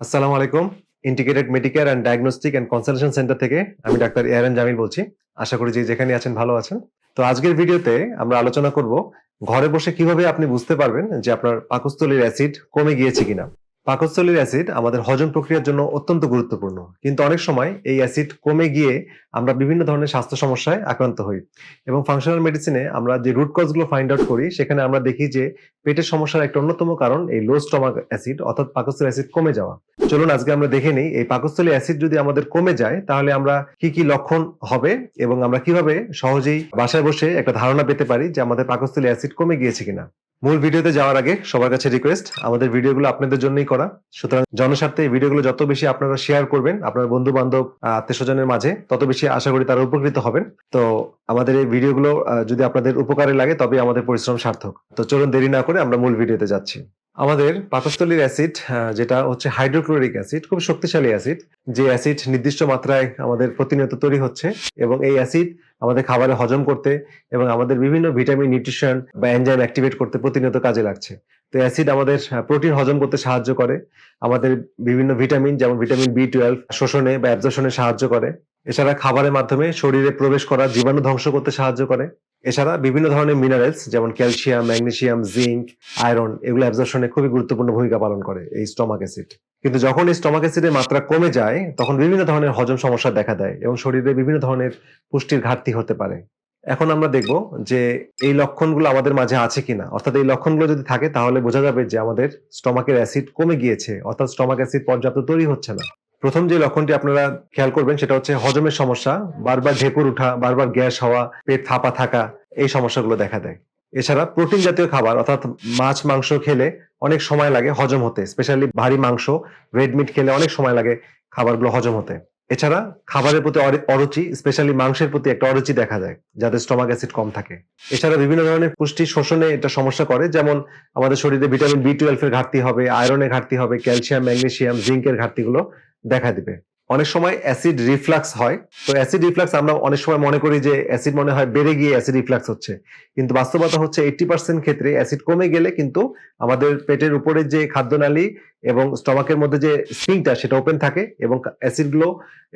আসসালামু আলাইকুম। Integrated medicare and diagnostic and consultation centre থেকে আমি ডাক্তার এয়ারান জামিল বলছি। আশা করি যে যেখানে আছেন ভালো আছেন। তো আজকের ভিডিওতে আমরা আলোচনা করব, ঘরে বসে কীভাবে আপনি বুঝতে পারবেন যে আপনার পাকস্থলীর অ্যাসিড কমে গিয়েছে কিনা। পাকস্থলীর অ্যাসিড আমাদের হজম প্রক্রিয়ার জন্য অত্যন্ত গুরুত্বপূর্ণ। কিন্তু অনেক সময় এই অ্যাসিড কমে গিয়ে আমরা বিভিন্ন ধরনের স্বাস্থ্য সমস্যায় আক্রান্ত হই। এবং ফাংশনাল মেডিসিনে আমরা যে রুট কজগুলো ফাইন্ড আউট করি, সেখানে আমরা দেখি যে পেটের সমস্যার একটা অন্যতম কারণ এই লো স্টমাক অ্যাসিড অর্থাৎ পাকস্থলী অ্যাসিড কমে যাওয়া। চলুন আজকে আমরা দেখে নিই, এই পাকস্থলী অ্যাসিড যদি আমাদের কমে যায়, তাহলে আমরা কি কি লক্ষণ হবে এবং আমরা কীভাবে সহজেই বাসায় বসে একটা ধারণা পেতে পারি যে আমাদের পাকস্থলী অ্যাসিড কমে গিয়েছে কিনা? মূল ভিডিওতে যাওয়ার আগে সবার কাছে রিকোয়েস্ট আমাদের ভিডিওগুলো আপনাদের জন্যই করা। সুতরাং জনস্বার্থে এই ভিডিওগুলো যত বেশি আপনারা শেয়ার করবেন, আপনার বন্ধু বান্ধব আত্মীয় স্বজনের মাঝে, তত বেশি আশা করি তারা উপকৃত হবেন। তো আমাদের এই ভিডিওগুলো যদি আপনাদের উপকারে লাগে তবে আমাদের পরিশ্রম সার্থক। তো চলুন দেরি না করে আমরা মূল ভিডিওতে যাচ্ছি। আমাদের পাকস্থলীর অ্যাসিড যেটা হচ্ছে হাইড্রোক্লোরিক অ্যাসিড খুব শক্তিশালী অ্যাসিড যে অ্যাসিড নির্দিষ্ট মাত্রায় আমাদের প্রতিনিয়ত তৈরি হচ্ছে, এবং এই অ্যাসিড আমাদের খাবারে হজম করতে এবং আমাদের বিভিন্ন ভিটামিন, নিউট্রিশন বা এনজাইম অ্যাক্টিভেট করতে প্রতিনিয়ত কাজে লাগছে। তো অ্যাসিড আমাদের প্রোটিন হজম করতে সাহায্য করে। আমাদের বিভিন্ন ভিটামিন যেমন ভিটামিন বি টুয়েলভ শোষণে বা অ্যাবজর্শনে সাহায্য করে। এছাড়া খাবারের মাধ্যমে শরীরে প্রবেশ করা জীবাণু ধ্বংস করতে সাহায্য করে। এছাড়া বিভিন্ন ধরনের মিনারেলস যেমন ক্যালসিয়াম ম্যাগনেসিয়াম জিঙ্ক আয়রন এগুলো অ্যাবজর্শনে খুবই গুরুত্বপূর্ণ ভূমিকা পালন করে এই স্টমাক অ্যাসিড কিন্তু যখন এই স্টমাক অ্যাসিডের মাত্রা কমে যায়, তখন বিভিন্ন ধরনের হজম সমস্যা দেখা দেয় এবং শরীরে বিভিন্ন ধরনের পুষ্টির ঘাটতি হতে পারে। এখন আমরা দেখব যে এই লক্ষণগুলো আমাদের মাঝে আছে কিনা। অর্থাৎ এই লক্ষণগুলো যদি থাকে, তাহলে বোঝা যাবে যে আমাদের স্টমাকের অ্যাসিড কমে গিয়েছে, অর্থাৎ স্টমাক অ্যাসিড পর্যাপ্ত তৈরি হচ্ছে না। প্রথম যে লক্ষণটি আপনারা খেয়াল করবেন সেটা হচ্ছে হজমের সমস্যা, বারবার ঢেকুর ওঠা বারবার গ্যাস হওয়া, পেট থাপা থাকা, এই সমস্যাগুলো দেখা দেয়। এছাড়া প্রোটিন জাতীয় খাবার, অর্থাৎ মাছ, মাংস খেলে অনেক সময় লাগে হজম হতে, স্পেশালি ভারী মাংস রেড মিট খেলে অনেক সময় লাগে খাবারগুলো হজম হতে। এছাড়া খাবারের প্রতি অরি- অরুচি, স্পেশালি মাংসের প্রতি একটা অরুচি দেখা যায়, যাদের স্টমাক অ্যাসিড কম থাকে। এছাড়া বিভিন্ন ধরনের পুষ্টি শোষণে এটা সমস্যা করে, যেমন আমাদের শরীরে ভিটামিন বি টুয়েলভ এর ঘাটতি হবে আয়রনের ঘাটতি হবে ক্যালসিয়াম ম্যাগনেসিয়াম জিঙ্কের ঘাটতিগুলো দেখা দিবে। অনেক সময় অ্যাসিড রিফ্লাক্স হয়। তো অ্যাসিড রিফ্লাক্স আমরা অনেক সময় মনে করি যে অ্যাসিড মনে হয় বেড়ে গিয়ে অ্যাসিড রিফ্লাক্স হচ্ছে। কিন্তু বাস্তবতা হচ্ছে এইটি পার্সেন্ট ক্ষেত্রে অ্যাসিড কমে গেলে কিন্তু আমাদের পেটের উপরে যে খাদ্যনালী এবং স্টমাকের মধ্যে যে স্প্রিংটা সেটা ওপেন থাকে এবং অ্যাসিড অ্যাসিডগুলো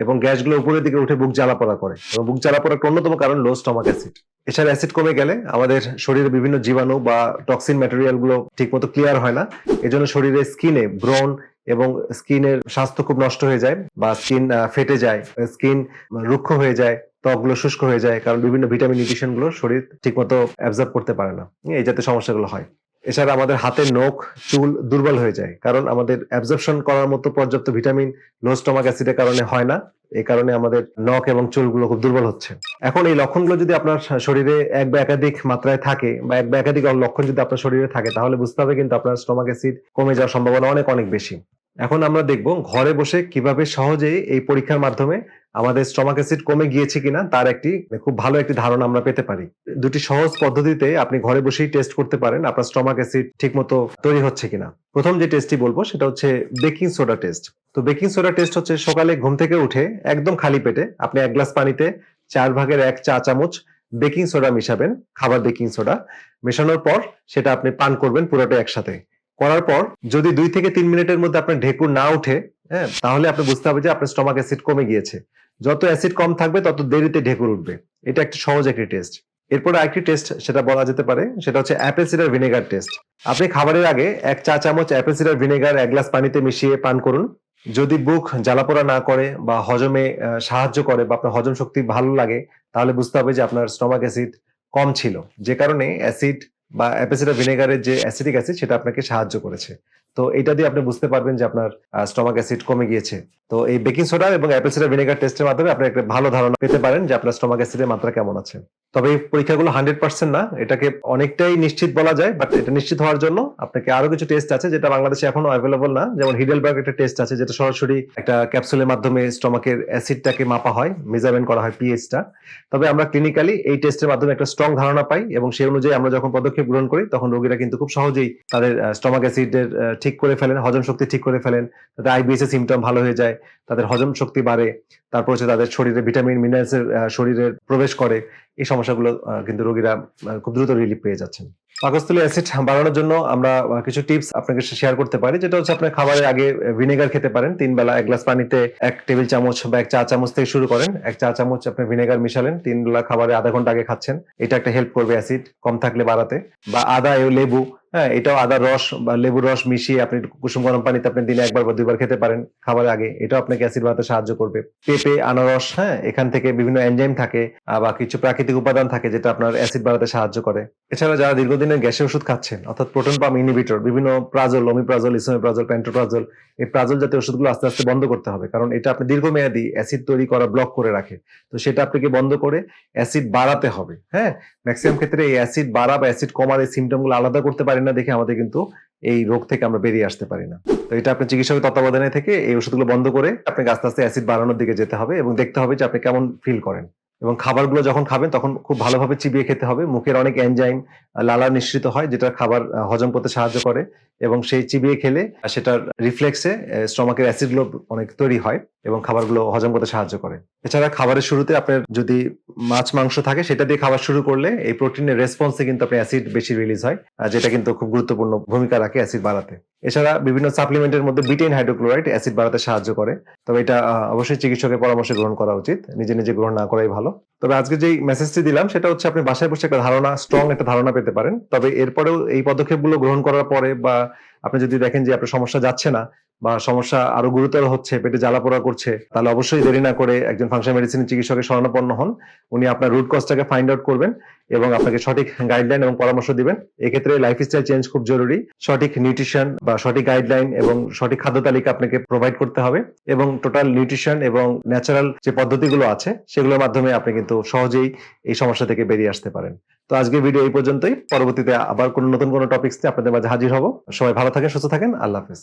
এবং গ্যাস গ্যাসগুলো উপরের দিকে উঠে বুক জ্বালা পড়া করে। এবং বুক জ্বালা পড়ার অন্যতম কারণ লো স্টমাক অ্যাসিড এছাড়া অ্যাসিড কমে গেলে আমাদের শরীরে বিভিন্ন জীবাণু বা টক্সিন ম্যাটেরিয়ালগুলো ঠিকমতো ক্লিয়ার হয় না। এজন্য শরীরে স্কিনে ব্রণ এবং স্কিনের স্বাস্থ্য খুব নষ্ট হয়ে যায় বা স্কিন ফেটে যায় স্কিন রুক্ষ হয়ে যায়, ত্বকগুলো শুষ্ক হয়ে যায়, কারণ বিভিন্ন ভিটামিন নিউট্রিশনগুলো শরীর ঠিকমতো অ্যাবজর্ব করতে পারে না। এই জাতীয় সমস্যাগুলো হয়। এছাড়া আমাদের হাতের নখ, চুল দুর্বল হয়ে যায়। কারণ আমাদের অ্যাবজর্পশন করার মতো পর্যাপ্ত ভিটামিন লো স্টমাক অ্যাসিডের কারণে হয় না। এই কারণে আমাদের নখ এবং চুলগুলো খুব দুর্বল হচ্ছে। এখন এই লক্ষণগুলো যদি আপনার শরীরে এক বা একাধিক মাত্রায় থাকে বা এক বা একাধিক লক্ষণ যদি আপনার শরীরে থাকে, তাহলে বুঝতে হবে কিন্তু আপনার স্টমাক অ্যাসিড কমে যাওয়ার সম্ভাবনা অনেক অনেক বেশি। এখন আমরা দেখব ঘরে বসে কীভাবে সহজেই এই পরীক্ষার মাধ্যমে আমাদের স্টমাক অ্যাসিড কমে গিয়েছে কিনা, তার একটি, খুব ভালো একটি ধারণা আমরা পেতে পারি। দুটি সহজ পদ্ধতিতে আপনি ঘরে বসেই টেস্ট করতে পারেন আপনার স্টমাক অ্যাসিড ঠিকমতো তৈরি হচ্ছে কিনা। প্রথম যে টেস্টটি বলব, সেটা হচ্ছে বেকিং সোডা টেস্ট তো বেকিং সোডা টেস্ট হচ্ছে সকালে ঘুম থেকে উঠে একদম খালি পেটে আপনি এক গ্লাস পানিতে চার ভাগের এক চা চামচ বেকিং সোডা মিশাবেন, খাবার বেকিং সোডা। মেশানোর পর সেটা আপনি পান করবেন পুরোটা একসাথে। করার পর যদি দুই থেকে তিন মিনিটের মধ্যে আপনার ঢেকুর না উঠে হ্যাঁ তাহলে আপনি বুঝতে হবে যে আপনার স্টমাক অ্যাসিড কমে গিয়েছে। যত অ্যাসিড কম থাকবে, তত দেরিতে ঢেকুর উঠবে। এটা একটা সহজ একটি টেস্ট। এরপরে আরেকটি টেস্ট সেটা বলা যেতে পারে, সেটা হচ্ছে অ্যাপেল সিডার ভিনেগার টেস্ট। আপনি খাবারের আগে এক চা চামচ অ্যাপেল সিডার ভিনেগার এক গ্লাস পানিতে মিশিয়ে পান করুন। যদি বুক জ্বালাপোড়া না করে বা হজমে সাহায্য করে বা আপনার হজম শক্তি ভালো লাগে, তাহলে বুঝতে হবে যে আপনার স্টমাক অ্যাসিড কম ছিল। যে কারণে অ্যাসিড বা অ্যাপেসিডা ভিনেগারের যে অ্যাসিডিক অ্যাসিড, সেটা আপনাকে সাহায্য করেছে। তো এটা দিয়ে আপনি বুঝতে পারবেন যে আপনার স্টমাক অ্যাসিড কমে গিয়েছে। তো এই বেকিং সোডা এবং অ্যাপেসিডা ভিনেগার টেস্টের মাধ্যমে আপনি একটা ভালো ধারণা পেতে পারেন যে আপনার স্টমাক অ্যাসিডের মাত্রা কেমন আছে। তবে এই পরীক্ষাগুলো হান্ড্রেড পার্সেন্ট না, এটাকে অনেকটাই নিশ্চিত বলা যায়, বাট এটা নিশ্চিত হওয়ার জন্য আপনাকে আরও কিছু টেস্ট আছে যেটা বাংলাদেশে এখনও অ্যাভেলেবল না। যেমন হিডেলবার্গ একটা টেস্ট আছে যেটা সরাসরি একটা ক্যাপসুলের মাধ্যমে স্টমাকের অ্যাসিডটাকে মাপা হয় মেজারমেন্ট করা হয় পিএইচটা তবে আমরা ক্লিনিক্যালি এই টেস্টের মাধ্যমে একটা স্ট্রং ধারণা পাই এবং সেই অনুযায়ী আমরা যখন পদক্ষেপ গ্রহণ করি, তখন রোগীরা কিন্তু খুব সহজেই তাদের স্টমাক অ্যাসিডের ঠিক করে ফেলেন, হজম শক্তি ঠিক করে ফেলেন, তাদের আইবিএস এর সিমটম ভালো হয়ে যায়, তাদের হজম শক্তি বাড়ে, তারপর হচ্ছে তাদের শরীরে ভিটামিন মিনারেলস এর শরীরে প্রবেশ করে, এই সমস্যাগুলো কিন্তু রোগীরা খুব দ্রুত রিলিফ পেয়ে যাচ্ছেন। পাকস্থলী অ্যাসিড বাড়ানোর জন্য আমরা কিছু টিপস আপনাকে শেয়ার করতে পারি। যেটা হচ্ছে আপনার খাবারের আগে ভিনেগার খেতে পারেন। তিন বেলা এক গ্লাস পানিতে এক টেবিল চামচ বা এক চা চামচ থেকে শুরু করেন। এক চা চামচ আপনি ভিনেগার মিশালেন। তিন বেলা খাবারে আধা ঘণ্টা আগে খাচ্ছেন। এটা একটা হেল্প করবে অ্যাসিড কম থাকলে বাড়াতে। বা আদা, লেবু হ্যাঁ এটাও আদার রস বা লেবুর রস মিশিয়ে আপনি কুসুম গরম পানিতে আপনি দিনে একবার বা দুইবার খেতে পারেন খাবার আগে। এটাও আপনাকে অ্যাসিড বাড়াতে সাহায্য করবে। পেঁপে, আনারস হ্যাঁ এখান থেকে বিভিন্ন এনজাইম থাকে বা কিছু প্রাকৃতিক উপাদান থাকে যেটা আপনার অ্যাসিড বাড়াতে সাহায্য করে। এছাড়া যারা দীর্ঘদিনের গ্যাসের ওষুধ খাচ্ছেন, অর্থাৎ প্রোটন পাম্প ইনহিবিটর বিভিন্ন প্রাজল অমিপ্রাজল ইসোমিপ্রাজল প্যান্টোপ্রাজল এই প্রাজল জাতীয় ওষুধগুলো আস্তে আস্তে বন্ধ করতে হবে। কারণ এটা আপনি দীর্ঘমেয়াদী অ্যাসিড তৈরি করা ব্লক করে রাখে। তো সেটা আপনাকে বন্ধ করে অ্যাসিড বাড়াতে হবে হ্যাঁ? ম্যাক্সিমাম ক্ষেত্রে এই অ্যাসিড বাড়া বা অ্যাসিড কমার এই সিমটমগুলো আলাদা করতে পারি না দেখে আমাদের কিন্তু এই রোগ থেকে আমরা বেরিয়ে আসতে পারি না। তো এটা আপনার চিকিৎসকের তত্ত্বাবধানে থেকে এই ওষুধগুলো বন্ধ করে আপনাকে আস্তে আস্তে অ্যাসিড বাড়ানোর দিকে যেতে হবে এবং দেখতে হবে যে আপনি কেমন ফিল করেন। এবং খাবারগুলো যখন খাবেন, তখন খুব ভালোভাবে চিবিয়ে খেতে হবে। মুখের অনেক এনজাইম লালা নিঃসৃত হয় যেটা খাবার হজম করতে সাহায্য করে এবং সেই চিবিয়ে খেলে সেটার রিফ্লেক্সে স্টমাকের অ্যাসিডগুলো অনেক তৈরি হয় এবং খাবারগুলো হজম করতে সাহায্য করে। এছাড়া খাবারের শুরুতে আপনার যদি মাছ, মাংস থাকে, সেটা দিয়ে খাবার শুরু করলে এই প্রোটিনের রেসপন্সে কিন্তু আপনার অ্যাসিড বেশি রিলিজ হয় যেটা কিন্তু খুব গুরুত্বপূর্ণ ভূমিকা রাখে অ্যাসিড বাড়াতে। এছাড়া বিভিন্ন সাপ্লিমেন্টের মধ্যে বিটেন হাইড্রোক্লোরাইড অ্যাসিড বাড়াতে সাহায্য করে। তবে এটা অবশ্যই চিকিৎসকের পরামর্শ গ্রহণ করা উচিত। নিজে নিজে গ্রহণ না করাই ভালো। তবে আজকে যেই মেসেজটি দিলাম, সেটা হচ্ছে আপনি বাসায় বসে একটা ধারণা স্ট্রং একটা ধারণা পেতে পারেন। তবে এরপরেও এই পদক্ষেপগুলো গ্রহণ করার পরে বা আপনি যদি দেখেন যে আপনার সমস্যা যাচ্ছে না বা সমস্যা আরও গুরুতর হচ্ছে, পেটে জ্বালা পোড়া করছে, তাহলে অবশ্যই দেরি না করে একজন ফাংশন মেডিসিন চিকিৎসকের শরণাপন্ন হন। উনি আপনার রুট কজটাকে ফাইন্ড আউট করবেন এবং আপনাকে সঠিক গাইডলাইন এবং পরামর্শ দিবেন। এক্ষেত্রে লাইফস্টাইল চেঞ্জ খুব জরুরি। সঠিক নিউট্রিশন বা সঠিক গাইডলাইন এবং সঠিক খাদ্য তালিকা আপনাকে প্রোভাইড করতে হবে এবং টোটাল নিউট্রিশন এবং ন্যাচারাল যে পদ্ধতিগুলো আছে, সেগুলোর মাধ্যমে আপনি কিন্তু সহজেই এই সমস্যা থেকে বেরিয়ে আসতে পারেন। তো আজকে ভিডিও এই পর্যন্তই। পরবর্তীতে আবার কোনো নতুন কোনো টপিক্স নিয়ে আপনাদের মাঝে হাজির হব। সবাই ভালো থাকেন, সুস্থ থাকেন। আল্লাহ হাফেজ।